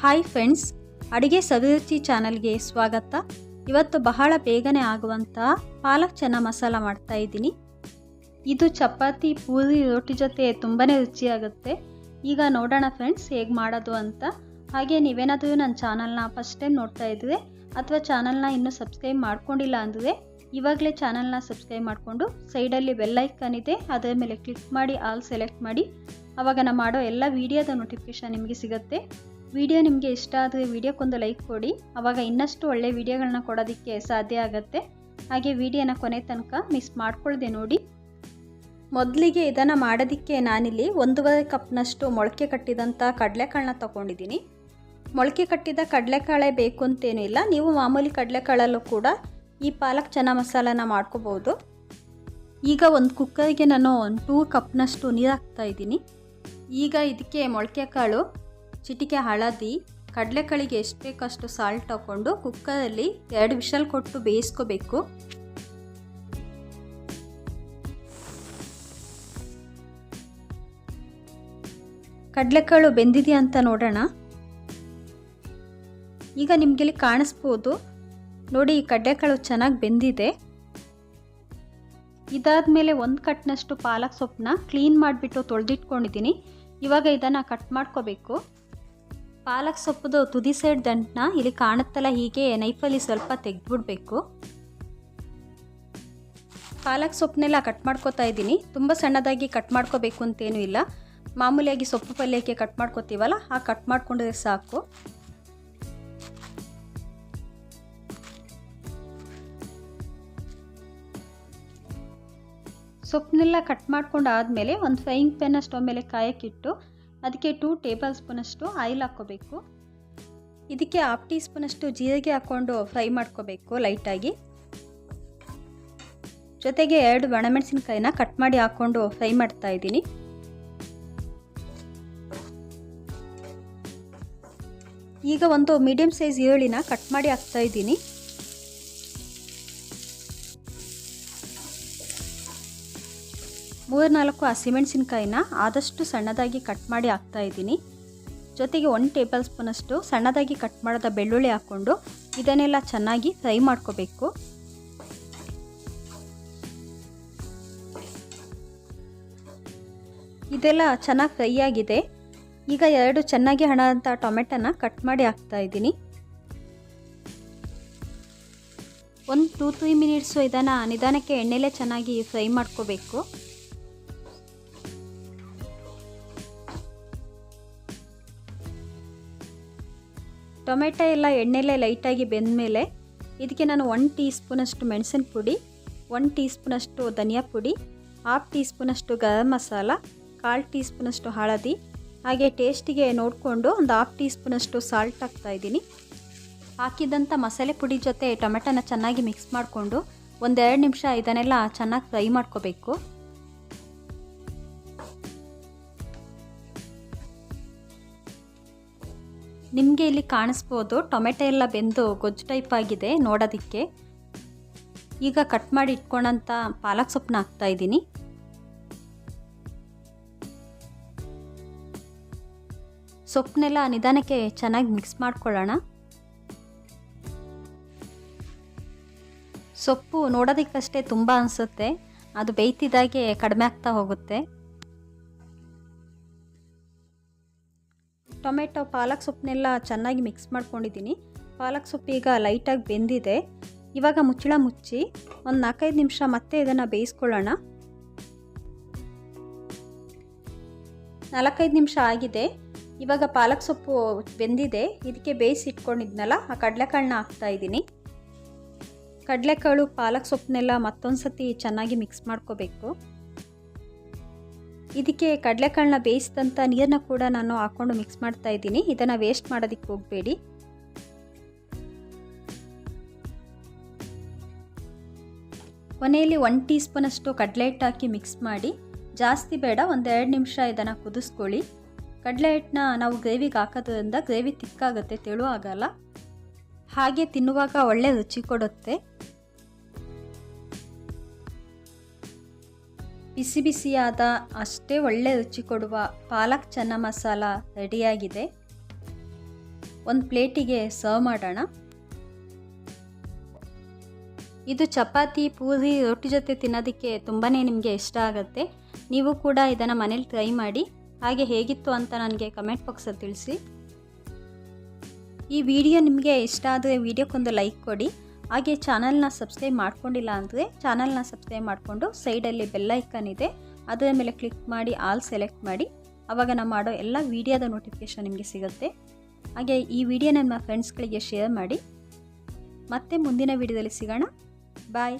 Hi friends, ಅಡುಗೆ ಸವಿರುಚಿ ಚಾನಲ್ಗೆ ಸ್ವಾಗತ. ಇವತ್ತು ಬಹಳ ಬೇಗನೆ ಆಗುವಂಥ ಪಾಲಕ್ ಚೆನ್ನ ಮಸಾಲ ಮಾಡ್ತಾ ಇದ್ದೀನಿ. ಇದು ಚಪಾತಿ, ಪೂರಿ ರೋಟಿ ಜೊತೆ ತುಂಬಾ ರುಚಿಯಾಗುತ್ತೆ. ಈಗ ನೋಡೋಣ ಫ್ರೆಂಡ್ಸ್ ಹೇಗೆ ಮಾಡೋದು ಅಂತ. ಹಾಗೆ ನೀವೇನಾದರೂ ನನ್ನ ಚಾನಲ್ನ ಫಸ್ಟ್ ಟೈಮ್ ನೋಡ್ತಾ ಇದ್ದರೆ ಅಥವಾ ಚಾನಲ್ನ ಇನ್ನೂ ಸಬ್ಸ್ಕ್ರೈಬ್ ಮಾಡ್ಕೊಂಡಿಲ್ಲ ಅಂದರೆ ಇವಾಗಲೇ ಚಾನಲ್ನ ಸಬ್ಸ್ಕ್ರೈಬ್ ಮಾಡಿಕೊಂಡು ಸೈಡಲ್ಲಿ ಬೆಲ್ಲೈಕನ್ ಇದೆ, ಅದರ ಮೇಲೆ ಕ್ಲಿಕ್ ಮಾಡಿ, ಆಲ್ ಸೆಲೆಕ್ಟ್ ಮಾಡಿ. ಅವಾಗ ನಾನು ಮಾಡೋ ಎಲ್ಲ ವಿಡಿಯೋದ ನೋಟಿಫಿಕೇಷನ್ ನಿಮಗೆ ಸಿಗುತ್ತೆ. ವಿಡಿಯೋ ನಿಮಗೆ ಇಷ್ಟ ಆದರೆ ವಿಡಿಯೋಕ್ಕೊಂದು ಲೈಕ್ ಕೊಡಿ. ಆವಾಗ ಇನ್ನಷ್ಟು ಒಳ್ಳೆ ವಿಡಿಯೋಗಳನ್ನ ಕೊಡೋದಕ್ಕೆ ಸಾಧ್ಯ ಆಗುತ್ತೆ. ಹಾಗೆ ವಿಡಿಯೋನ ಕೊನೆ ತನಕ ಮಿಸ್ ಮಾಡ್ಕೊಳ್ಳದೆ ನೋಡಿ. ಮೊದಲಿಗೆ ಇದನ್ನು ಮಾಡೋದಕ್ಕೆ ನಾನಿಲ್ಲಿ ಒಂದೂವರೆ ಕಪ್ನಷ್ಟು ಮೊಳಕೆ ಕಟ್ಟಿದಂಥ ಕಡಲೆಕಾಳನ್ನ ತೊಗೊಂಡಿದ್ದೀನಿ. ಮೊಳಕೆ ಕಟ್ಟಿದ ಕಡಲೆಕಾಳೆ ಬೇಕು ಅಂತೇನೂ ಇಲ್ಲ. ನೀವು ಮಾಮೂಲಿ ಕಡಲೆಕಾಳಲ್ಲೂ ಕೂಡ ಈ ಪಾಲಕ್ ಚೆನ್ನ ಮಸಾಲಾನ ಮಾಡ್ಕೋಬೋದು. ಈಗ ಒಂದು ಕುಕ್ಕರಿಗೆ ನಾನು ಒಂದು ಟೂ ಕಪ್ನಷ್ಟು ನೀರು ಹಾಕ್ತಾಯಿದ್ದೀನಿ ಈಗ ಇದಕ್ಕೆ ಮೊಳಕೆ ಕಾಳು ಚಿಟಿಕೆ ಹಳದಿ, ಕಡಲೆಕಾಳಿಗೆ ಎಷ್ಟು ಬೇಕಷ್ಟು ಸಾಲ್ಟ್ ಹಾಕ್ಕೊಂಡು ಕುಕ್ಕರಲ್ಲಿ ಎರಡು ವಿಷಲ್ ಕೊಟ್ಟು ಬೇಯಿಸ್ಕೋಬೇಕು. ಕಡಲೆಕಾಳು ಬೆಂದಿದೆಯಾ ಅಂತ ನೋಡೋಣ. ಈಗ ನಿಮಗೆ ಇಲ್ಲಿ ಕಾಣಿಸ್ಬೋದು. ನೋಡಿ, ಈ ಕಡಲೆಕಾಳು ಚೆನ್ನಾಗಿ ಬೆಂದಿದೆ. ಇದಾದ ಮೇಲೆ ಒಂದು ಕಟ್ನಷ್ಟು ಪಾಲಕ್ ಸೊಪ್ಪನ್ನ ಕ್ಲೀನ್ ಮಾಡಿಬಿಟ್ಟು ತೊಳೆದಿಟ್ಕೊಂಡಿದ್ದೀನಿ. ಇವಾಗ ಇದನ್ನು ಕಟ್ ಮಾಡ್ಕೋಬೇಕು. ಪಾಲಕ್ ಸೊಪ್ಪುದು ತುದಿ ಸೈಡ್ ದಂಟನ್ನ ಇಲ್ಲಿ ಕಾಣುತ್ತಲ್ಲ ಹೀಗೆ ನೈಫಲ್ಲಿ ಸ್ವಲ್ಪ ತೆಗೆದ್ಬಿಡ್ಬೇಕು. ಪಾಲಕ್ ಸೊಪ್ಪನ್ನೆಲ್ಲ ಕಟ್ ಮಾಡ್ಕೋತಾ ಇದ್ದೀನಿ. ತುಂಬ ಸಣ್ಣದಾಗಿ ಕಟ್ ಮಾಡ್ಕೋಬೇಕು ಅಂತೇನೂ ಇಲ್ಲ. ಮಾಮೂಲಿಯಾಗಿ ಸೊಪ್ಪು ಪಲ್ಯಕ್ಕೆ ಕಟ್ ಮಾಡ್ಕೋತೀವಲ್ಲ, ಆ ಕಟ್ ಮಾಡಿಕೊಂಡ್ರೆ ಸಾಕು. ಸೊಪ್ಪನ್ನೆಲ್ಲ ಕಟ್ ಮಾಡ್ಕೊಂಡು ಆದಮೇಲೆ ಒಂದು ಫ್ರೈಯಿಂಗ್ ಪ್ಯಾನ ಸ್ಟವ್ ಮೇಲೆ ಕಾಯಕ್ಕಿಟ್ಟು ಅದಕ್ಕೆ ಟೂ ಟೇಬಲ್ ಸ್ಪೂನಷ್ಟು ಆಯಿಲ್ ಹಾಕ್ಕೋಬೇಕು. ಇದಕ್ಕೆ ಹಾಫ್ ಟೀ ಸ್ಪೂನಷ್ಟು ಜೀರಿಗೆ ಹಾಕ್ಕೊಂಡು ಫ್ರೈ ಮಾಡ್ಕೋಬೇಕು ಲೈಟಾಗಿ ಜೊತೆಗೆ ಎರಡು ಒಣಮೆಣಸಿನ್ಕಾಯಿನ ಕಟ್ ಮಾಡಿ ಹಾಕ್ಕೊಂಡು ಫ್ರೈ ಮಾಡ್ತಾ ಇದ್ದೀನಿ. ಈಗ ಒಂದು ಮೀಡಿಯಮ್ ಸೈಜ್ ಈರುಳ್ಳಿನ ಕಟ್ ಮಾಡಿ ಹಾಕ್ತಾ ಇದ್ದೀನಿ. ಮೂರು ನಾಲ್ಕು ಹಸಿಮೆಣಸಿನ್ಕಾಯಿನ ಆದಷ್ಟು ಸಣ್ಣದಾಗಿ ಕಟ್ ಮಾಡಿ ಹಾಕ್ತಾ ಇದ್ದೀನಿ. ಜೊತೆಗೆ ಒಂದು ಟೇಬಲ್ ಸ್ಪೂನಷ್ಟು ಸಣ್ಣದಾಗಿ ಕಟ್ ಮಾಡಿದ ಬೆಳ್ಳುಳ್ಳಿ ಹಾಕ್ಕೊಂಡು ಇದನ್ನೆಲ್ಲ ಚೆನ್ನಾಗಿ ಫ್ರೈ ಮಾಡ್ಕೋಬೇಕು. ಇದೆಲ್ಲ ಚೆನ್ನಾಗಿ ಫ್ರೈ ಆಗಿದೆ. ಈಗ ಎರಡು ಚೆನ್ನಾಗಿ ಹಣದಂಥ ಟೊಮೆಟೊನ ಕಟ್ ಮಾಡಿ ಹಾಕ್ತಾ ಇದ್ದೀನಿ. ಒಂದು ಟೂ, ತ್ರೀ ಮಿನಿಟ್ಸು ಇದನ್ನು ನಿಧಾನಕ್ಕೆ ಎಣ್ಣೆಲೇ ಚೆನ್ನಾಗಿ ಫ್ರೈ ಮಾಡ್ಕೋಬೇಕು. ಟೊಮೆಟೊ ಎಲ್ಲ ಎಣ್ಣೆಲೇ ಲೈಟಾಗಿ ಬೆಂದ ಮೇಲೆ ಇದಕ್ಕೆ ನಾನು ಒನ್ ಟೀ ಸ್ಪೂನಷ್ಟು ಮೆಣಸಿನ ಪುಡಿ, ಒನ್ ಟೀ ಸ್ಪೂನಷ್ಟು ಧನಿಯಾ ಪುಡಿ, ಹಾಫ್ ಟೀ ಸ್ಪೂನಷ್ಟು ಗರಂ ಮಸಾಲ, ಕಾಲು ಟೀ ಸ್ಪೂನಷ್ಟು ಹಳದಿ, ಹಾಗೆ ಟೇಸ್ಟಿಗೆ ನೋಡಿಕೊಂಡು ಒಂದು ಹಾಫ್ ಟೀ ಸ್ಪೂನಷ್ಟು ಸಾಲ್ಟ್ ಹಾಕ್ತಾಯಿದ್ದೀನಿ ಹಾಕಿದಂಥ ಮಸಾಲೆ ಪುಡಿ ಜೊತೆ ಟೊಮೆಟೊನ ಚೆನ್ನಾಗಿ ಮಿಕ್ಸ್ ಮಾಡಿಕೊಂಡು ಒಂದೆರಡು ನಿಮಿಷ ಇದನ್ನೆಲ್ಲ ಚೆನ್ನಾಗಿ ಫ್ರೈ ಮಾಡ್ಕೋಬೇಕು. ನಿಮಗೆ ಇಲ್ಲಿ ಕಾಣಿಸ್ಬೋದು. ಟೊಮೆಟೊ ಎಲ್ಲ ಬೆಂದು ಗೊಜ್ಜು ಟೈಪ್ ಆಗಿದೆ ನೋಡೋದಕ್ಕೆ. ಈಗ ಕಟ್ ಮಾಡಿ ಇಟ್ಕೊಂಡಂಥ ಪಾಲಕ್ ಸೊಪ್ಪನ್ನ ಹಾಕ್ತಾ ಇದ್ದೀನಿ. ಸೊಪ್ಪನ್ನೆಲ್ಲ ನಿಧಾನಕ್ಕೆ ಚೆನ್ನಾಗಿ ಮಿಕ್ಸ್ ಮಾಡ್ಕೊಳ್ಳೋಣ. ಸೊಪ್ಪು ನೋಡೋದಕ್ಕಷ್ಟೇ ತುಂಬ ಅನಿಸುತ್ತೆ. ಅದು ಬೇಯ್ತಿದ್ದಾಗೆ ಕಡಿಮೆ ಆಗ್ತಾ ಹೋಗುತ್ತೆ. ಟೊಮೆಟೊ ಪಾಲಕ್ ಸೊಪ್ಪನ್ನೆಲ್ಲ ಚೆನ್ನಾಗಿ ಮಿಕ್ಸ್ ಮಾಡ್ಕೊಂಡಿದ್ದೀನಿ. ಪಾಲಕ್ ಸೊಪ್ಪು ಈಗ ಲೈಟಾಗಿ ಬೆಂದಿದೆ. ಇವಾಗ ಮುಚ್ಚಳ ಮುಚ್ಚಿ ಒಂದು ನಾಲ್ಕೈದು ನಿಮಿಷ ಮತ್ತೆ ಇದನ್ನು ಬೇಯಿಸ್ಕೊಳ್ಳೋಣ. ನಾಲ್ಕೈದು ನಿಮಿಷ ಆಗಿದೆ. ಇವಾಗ ಪಾಲಕ್ ಸೊಪ್ಪು ಬೆಂದಿದೆ. ಇದಕ್ಕೆ ಬೇಯಿಸಿ ಇಟ್ಕೊಂಡಿದ್ನಲ್ಲ, ಆ ಕಡಲೆಕಾಳನ್ನ ಹಾಕ್ತಾ ಇದ್ದೀನಿ. ಕಡಲೆಕಾಳು, ಪಾಲಕ್ ಸೊಪ್ಪನ್ನೆಲ್ಲ ಮತ್ತೊಂದು ಸತಿ ಚೆನ್ನಾಗಿ ಮಿಕ್ಸ್ ಮಾಡ್ಕೋಬೇಕು. ಇದಕ್ಕೆ ಕಡಲೆಕಾಳನ್ನ ಬೇಯಿಸಿದಂಥ ನೀರನ್ನ ಕೂಡ ನಾನು ಹಾಕ್ಕೊಂಡು ಮಿಕ್ಸ್ ಮಾಡ್ತಾ ಇದ್ದೀನಿ. ಇದನ್ನು ವೇಸ್ಟ್ ಮಾಡೋದಕ್ಕೆ ಹೋಗಬೇಡಿ. ಕೊನೆಯಲ್ಲಿ ಒನ್ ಟೀ ಸ್ಪೂನಷ್ಟು ಕಡಲೆ ಹಿಟ್ಟು ಹಾಕಿ ಮಿಕ್ಸ್ ಮಾಡಿ. ಜಾಸ್ತಿ ಬೇಡ ಒಂದೆರಡು ನಿಮಿಷ ಇದನ್ನು ಕುದಿಸ್ಕೊಳ್ಳಿ. ಕಡಲೆ ಹಿಟ್ಟನ್ನ ನಾವು ಗ್ರೇವಿಗೆ ಹಾಕೋದ್ರಿಂದ ಗ್ರೇವಿ ತಿಕ್ಕಾಗುತ್ತೆ ತೆಳು ಆಗಲ್ಲ ಹಾಗೆ ತಿನ್ನುವಾಗ ಒಳ್ಳೆ ರುಚಿ ಕೊಡುತ್ತೆ. ಬಿಸಿ ಬಿಸಿಯಾದ ಅಷ್ಟೇ ಒಳ್ಳೆ ರುಚಿ ಕೊಡುವ ಪಾಲಕ್ ಚನ್ನ ಮಸಾಲ ರೆಡಿಯಾಗಿದೆ. ಒಂದು ಪ್ಲೇಟಿಗೆ ಸರ್ವ್ ಮಾಡೋಣ. ಇದು ಚಪಾತಿ, ಪೂರಿ, ರೊಟ್ಟಿ ಜೊತೆ ತಿನ್ನೋದಕ್ಕೆ ತುಂಬಾ ನಿಮಗೆ ಇಷ್ಟ ಆಗುತ್ತೆ. ನೀವು ಕೂಡ ಇದನ್ನು ಮನೇಲಿ ಟ್ರೈ ಮಾಡಿ. ಹಾಗೆ ಹೇಗಿತ್ತು ಅಂತ ನನಗೆ ಕಮೆಂಟ್ ಬಾಕ್ಸಲ್ಲಿ ತಿಳಿಸಿ. ಈ ವಿಡಿಯೋ ನಿಮಗೆ ಇಷ್ಟ ಆದರೆ ವಿಡಿಯೋಕ್ಕೊಂದು ಲೈಕ್ ಕೊಡಿ. ಹಾಗೆ ಚಾನಲ್ನ ಸಬ್ಸ್ಕ್ರೈಬ್ ಮಾಡ್ಕೊಂಡಿಲ್ಲ ಅಂದರೆ ಚಾನಲ್ನ ಸಬ್ಸ್ಕ್ರೈಬ್ ಮಾಡಿಕೊಂಡು ಸೈಡಲ್ಲಿ ಬೆಲ್ಲೈಕನ್ ಇದೆ, ಅದರ ಮೇಲೆ ಕ್ಲಿಕ್ ಮಾಡಿ, ಆಲ್ ಸೆಲೆಕ್ಟ್ ಮಾಡಿ. ಆವಾಗ ನಾವು ಮಾಡೋ ಎಲ್ಲ ವೀಡಿಯೋದ ನೋಟಿಫಿಕೇಷನ್ ನಿಮಗೆ ಸಿಗುತ್ತೆ. ಹಾಗೆ ಈ ವಿಡಿಯೋ ನಿಮ್ಮ ಫ್ರೆಂಡ್ಸ್ಗಳಿಗೆ ಶೇರ್ ಮಾಡಿ. ಮತ್ತೆ ಮುಂದಿನ ವಿಡಿಯೋದಲ್ಲಿ ಸಿಗೋಣ. ಬಾಯ್.